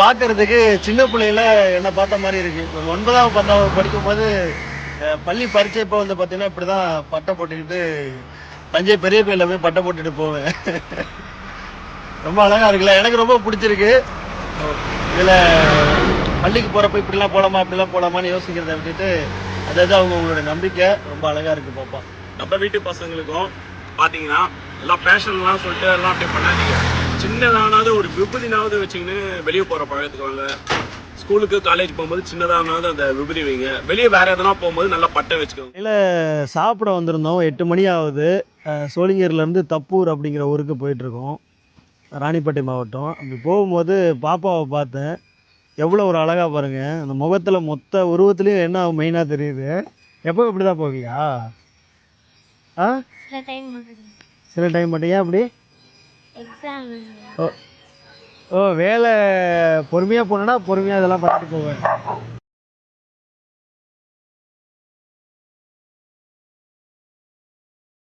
பார்க்கறதுக்கு சின்ன பிள்ளையில என்ன பார்த்த மாதிரி இருக்கு. ஒன்பதாம் ஒன்பதாவது பத்தாவது படிக்கும் போது பள்ளி பரீட்சை இப்போ வந்து பார்த்தீங்கன்னா இப்படிதான் பட்டை போட்டுக்கிட்டு தஞ்சை பெரிய கோயில்ல போய் பட்டை போட்டுட்டு போவேன். ரொம்ப அழகா இருக்குல்ல. எனக்கு ரொம்ப பிடிச்சிருக்கு. இதுல பள்ளிக்கு போறப்ப இப்படிலாம் போலாமா அப்படிலாம் போலாமான்னு யோசிக்கிறத விட்டுட்டு அதாவது அவங்க உங்களோட நம்பிக்கை. ரொம்ப அழகா இருக்கு பாப்பா. நம்ம வீட்டு பசங்களுக்கும் பாத்தீங்கன்னா எல்லாம் பேஷன்லாம் சொல்லிட்டு எல்லாம் அப்படி பண்ணாதீங்க. சின்னதானாவது ஒரு விபூதினாவது வச்சுக்கின்னு வெளியே போற பழக்கத்துக்கு வாங்க. ஸ்கூலுக்கு காலேஜ் போகும்போது சின்னதானாவது அந்த விபூதி வைங்க. வெளியே வேற எதனா போகும்போது நல்லா பட்டை வச்சுக்கோங்க. இல்லை சாப்பிட வந்திருந்தோம். எட்டு மணி ஆகுது. சோளிங்கர்லேருந்து தப்பூர் அப்படிங்கிற ஊருக்கு போயிட்டுருக்கோம். ராணிப்பேட்டை மாவட்டம். அப்படி போகும்போது பாப்பாவை பார்த்தேன். எவ்வளோ ஒரு அழகாக பாருங்கள் அந்த முகத்தில் மொத்த உருவத்துலேயும் என்ன மெயினாக தெரியுது. எப்போ இப்படி தான் போவியா? ஆ? சில டைம் சில டைம் மட்டும். ஏன் அப்படி? எக்ஸாம் ஓ ஓ வேலை பொறுமையாக போனேன்னா பொறுமையாக இதெல்லாம் பார்த்துட்டு போவேன்.